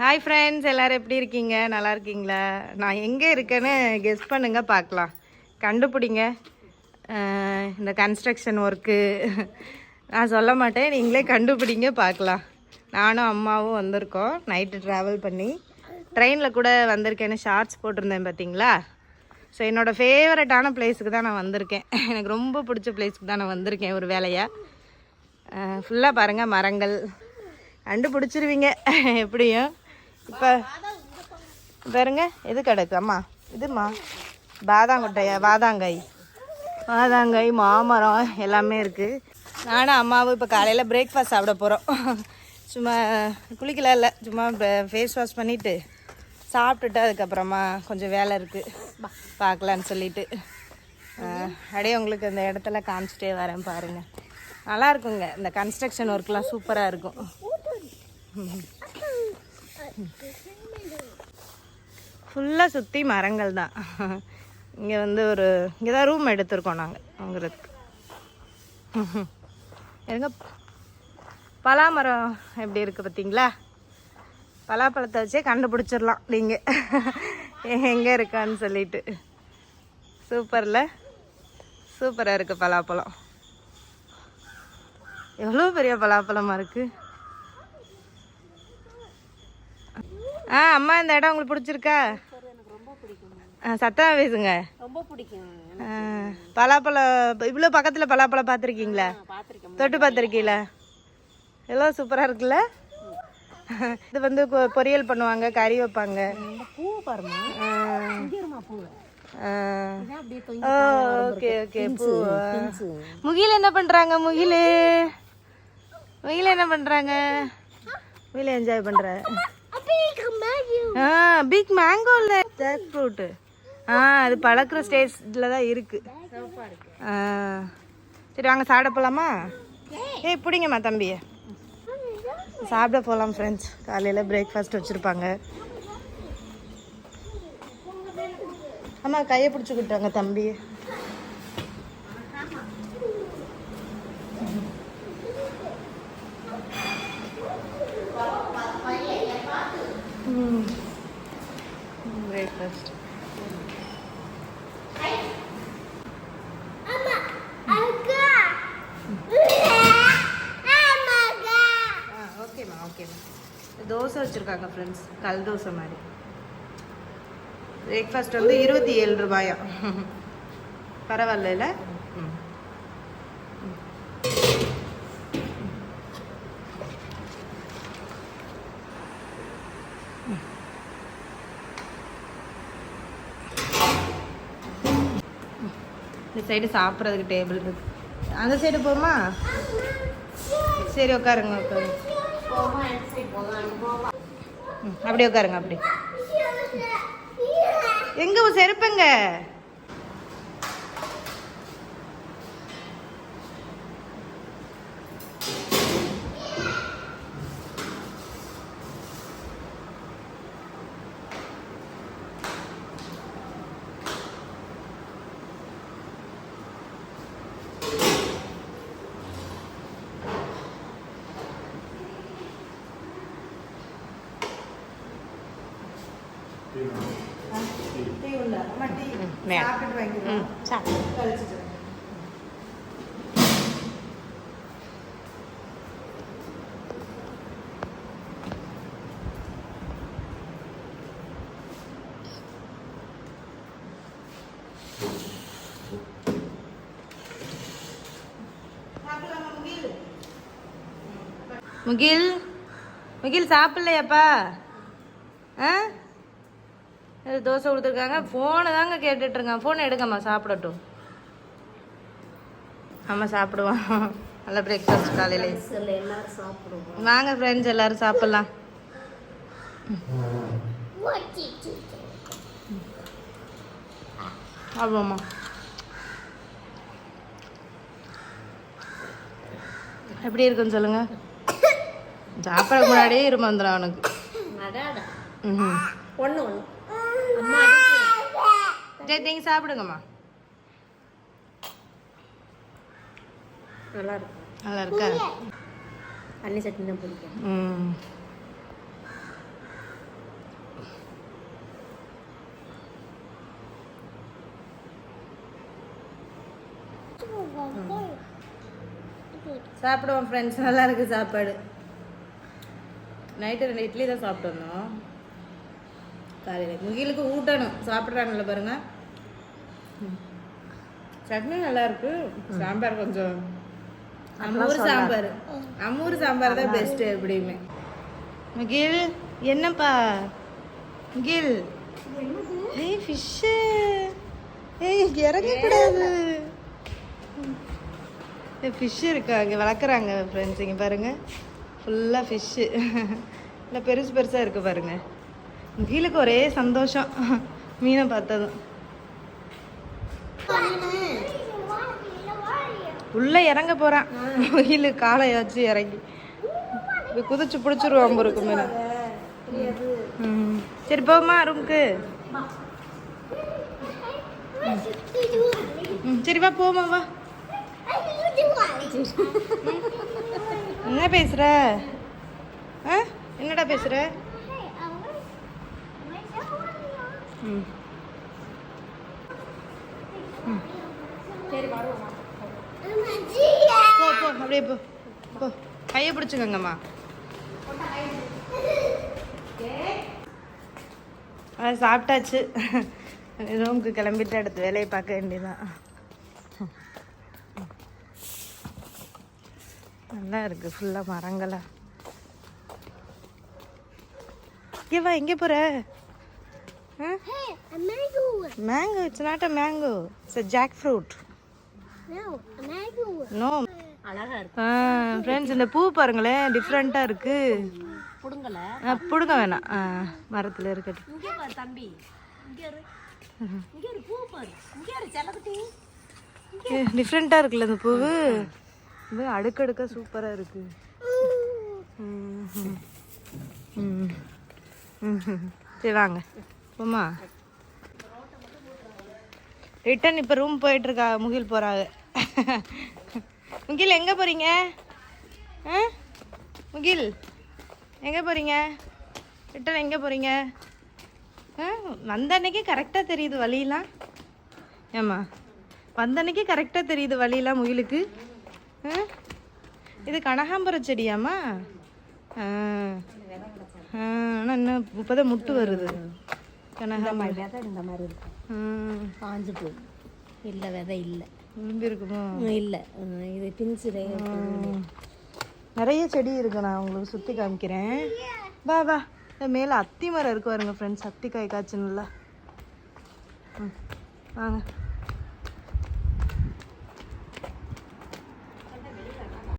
Hi friends எல்லோரும் எப்படி இருக்கீங்க? நல்லா இருக்கீங்களா? நான் எங்கே இருக்கேன்னு கெஸ் பண்ணுங்க பார்க்கலாம். கண்டுபிடிங்க. இந்த கன்ஸ்ட்ரக்ஷன் ஒர்க்கு நான் சொல்ல மாட்டேன் நீங்களே கண்டுபிடிங்க பார்க்கலாம். நானும் அம்மாவும் வந்திருக்கோம். நைட்டு ட்ராவல் பண்ணி. ட்ரெயினில் கூட வந்திருக்கேன்னு ஷார்ட்ஸ் போட்டிருந்தேன் பார்த்தீங்களா? ஸோ என்னோடய ஃபேவரட்டான பிளேஸுக்கு தான் நான் வந்திருக்கேன். எனக்கு ரொம்ப பிடிச்ச பிளேஸுக்கு தான் நான் வந்திருக்கேன் ஒரு வேலையாக ஃபுல்லாக பாருங்கள் மரங்கள். கண்டுபிடிச்சிருவீங்க எப்படியும். இப்போ பாருங்க எது கிடக்கு. அம்மா இதுமா பாதாங்கொட்டையா பாதாங்காய் பாதாங்காய் மாமரம் எல்லாமே இருக்குது நானும் அம்மாவும் இப்போ காலையில் பிரேக்ஃபாஸ்ட் சாப்பிட போகிறோம் சும்மா குளிக்கலாம் இல்லை. சும்மா ஃபேஸ் வாஷ் பண்ணிவிட்டு சாப்பிட்டுட்டு அதுக்கப்புறமா கொஞ்சம் வேலை இருக்குது பார்க்கலான்னு சொல்லிட்டு. அப்படியே உங்களுக்கு இந்த இடத்துல காமிச்சிட்டே வரேன் பாருங்கள் நல்லா இருக்குங்க. இந்த கன்ஸ்ட்ரக்ஷன் ஒர்க்லாம் சூப்பராக இருக்கும். ஃபுல்லாக சுற்றி மரங்கள் தான். இங்கே வந்து ஒரு இங்கே தான் ரூம் எடுத்திருக்கோம் நாங்கள் வாங்குறதுக்கு. எங்க பலாமரம் எப்படி இருக்குது பார்த்தீங்களா? பலாப்பழத்தை வச்சே கண்டுபிடிச்சிடலாம் நீங்கள் எங்கே இருக்கான்னு சொல்லிட்டு. சூப்பரில் சூப்பராக இருக்குது பலாப்பழம். எவ்வளோ பெரிய பலாப்பழமாக இருக்குது ஆ அம்மா இந்த இடம் உங்களுக்கு பிடிச்சிருக்கா? சத்தமாக பேசுங்க. ரொம்ப பிடிக்கும். பலாப்பழம் இவ்வளோ பக்கத்தில் பலாப்பழம் பார்த்துருக்கீங்களா? தொட்டு பார்த்துருக்கீங்களா? எல்லாம் சூப்பராக இருக்குல்ல? இது வந்து பொரியல் பண்ணுவாங்க கறி வைப்பாங்க. ஓகே ஓகே பூ. முகில் என்ன பண்ணுறாங்க முகில்? முகில் என்ன பண்ணுறாங்க முகில் என்ஜாய் பண்ணுற ஆ பிக் மேங்கோ இல்லை. ஜாக் ஃப்ரூட்டு ஆ அது பழக்கிற ஸ்டேஜில் தான் இருக்கு. ஆ. சரி வாங்க சாப்பிட போகலாமா ஏய் பிடிங்கம்மா தம்பியை சாப்பிட போகலாம் ஃப்ரெண்ட்ஸ் காலையில் பிரேக்ஃபாஸ்ட் வச்சுருப்பாங்க. அம்மா கையை பிடிச்சிக்கிட்டாங்க தம்பி பிரேக்ஃபாஸ்ட் ஆ ஓகேம்மா ஓகேம்மா தோசை வச்சுருக்காங்க ஃப்ரெண்ட்ஸ் கல் தோசை மாதிரி. பிரேக்ஃபாஸ்ட் வந்து இருபத்தி ஏழு ரூபாயா? பரவாயில்ல ம் இந்த சைடு சாப்பிட்றதுக்கு டேபிள் இருக்கு. அந்த சைடு போமா? சரி உட்காருங்க உட்காருங்க. அப்படியே உட்காருங்க அப்படி எங்க உன் செருப்புங்க டீ உண்டா அம்மா டீ வேணும். சாப்பிட்டு வாங்கிடுவோம் ம் சாப்பிடு கழிச்சிட்டு முகில்? முகில் சாப்பிடலையாப்பா? ஆ? தோசை கொடுத்துருக்காங்க. ஃபோனை தாங்க கேட்டுட்ருக்கான். ஃபோனை எடுங்கம்மா சாப்பிடட்டும். ஆமாம் சாப்பிடுவோம் நல்ல பிரேக்ஃபாஸ்ட் காலையில. வாங்க ஃப்ரெண்ட்ஸ் எல்லாரும் சாப்பிட்லாம். ஆமாம்மா. எப்படி இருக்குன்னு சொல்லுங்க? சாப்பிட முன்னாடியே இரும வந்துடும் அவனுக்கு. ஒன்று ஒன்று அடிக்க சரி நீங்கள் சாப்பிடுங்கம்மா. நல்லா இருக்கும் நல்லா இருக்கா தண்ணி சட்னி தான் பிடிக்கும். சாப்பிடுவோம் ஃப்ரெண்ட்ஸ் நல்லா இருக்கு சாப்பாடு. நைட்டு ரெண்டு இட்லி தான் சாப்பிட்டு வந்தோம். காலையில். முகிலுக்கு ஊட்டணும். சாப்பிட்றாங்கல்ல பாருங்க. சட்னி நல்லா இருக்கு சாம்பார் கொஞ்சம் அம்மூர் சாம்பார். அம்மூர் சாம்பார் தான் பெஸ்ட்டு எப்படியுமே. முகில் என்னப்பா? முகில். ஏய் ஃபிஷ்ஷு ஏய் இறங்கக்கூடாது. ஃபிஷ் இருக்கு? அங்கே வளர்க்குறாங்க ஃப்ரெண்ட்ஸ் இங்கே பாருங்க. ஃபுல்லாக ஃபிஷ்ஷு இல்லை பெருசு பெருசாக இருக்குது பாருங்க. கீழுக்கு ஒரே சந்தோஷம். மீனை பார்த்ததும். உள்ளே இறங்க போகிறான். மயில் காலை வச்சு இறங்கி. குதிச்சு பிடிச்சிருவான் பொறுக்கு மீன் சரி போமா ரூமுக்கு ம் சரி வா போமா வா. என்ன பேசுற? ஆ? என்னடா பேசுற? ம். போ போ அப்படியே போ. போ. கையை பிடிச்சுக்கோங்கம்மா. அது சாப்பிட்டாச்சு. ரூமுக்கு கிளம்பிட்டு அடுத்து வேலையை பார்க்க வேண்டியதான் நல்லா இருக்கு ஃபுல்லாக மரங்களா. இங்கே வா எங்கே போகிற mango it's not a mango it's jackfruit no அழகா இருக்கு. ஃப்ரெண்ட்ஸ் இந்த பூ பாருங்களேன் டிஃப்ரெண்ட்டாக இருக்கு. புடுங்கல? பிடுங்க வேணாம். மரத்துல இருக்கட்டும். இங்கே பாரு தம்பி. இங்கே இரு. இங்கே இரு பூ பாரு. இங்கே இரு செல்லக்குட்டி. டிஃப்ரெண்ட்டாக இருக்குல்ல இந்த பூவு? இது அடுக்கடுக்க சூப்பராக இருக்கு. ம். ம். சரி வாங்க. போமா ரிட்டன் இப்போ ரூம் போயிட்டு இருக்கா முகில் போறாங்க முகில் எங்கே போறீங்க? ஆ? முகில் எங்கே போறீங்க? ரிட்டன் எங்கே போறீங்க? ஆ வந்த அன்னைக்கு கரெக்டாக தெரியுது வழியெல்லாம். ஏம்மா வந்த அன்னைக்கு கரெக்டாக தெரியுது வழியெல்லாம் முகிலுக்கு. ஆ? இது கனகாம்பர செடியாம்மா? ஆ. ஆ, ஆனா இன்னும் இப்போதான் முட்டு வருது. கனகாம்பரம். இந்த மாதிரி இருக்கும் காஞ்சு போய் இல்லை விதை இல்லை. விரும்பி இருக்குமோ இல்லை. இது பிஞ்சு. நிறைய செடி இருக்கு. நான் உங்களுக்கு சுற்றி காமிக்கிறேன். வா வா. மேலே அத்தி மரம் இருக்கு பாருங்க ஃப்ரெண்ட்ஸ் அத்திக்காய் காய்ச்சணும்ல. ம் வாங்க.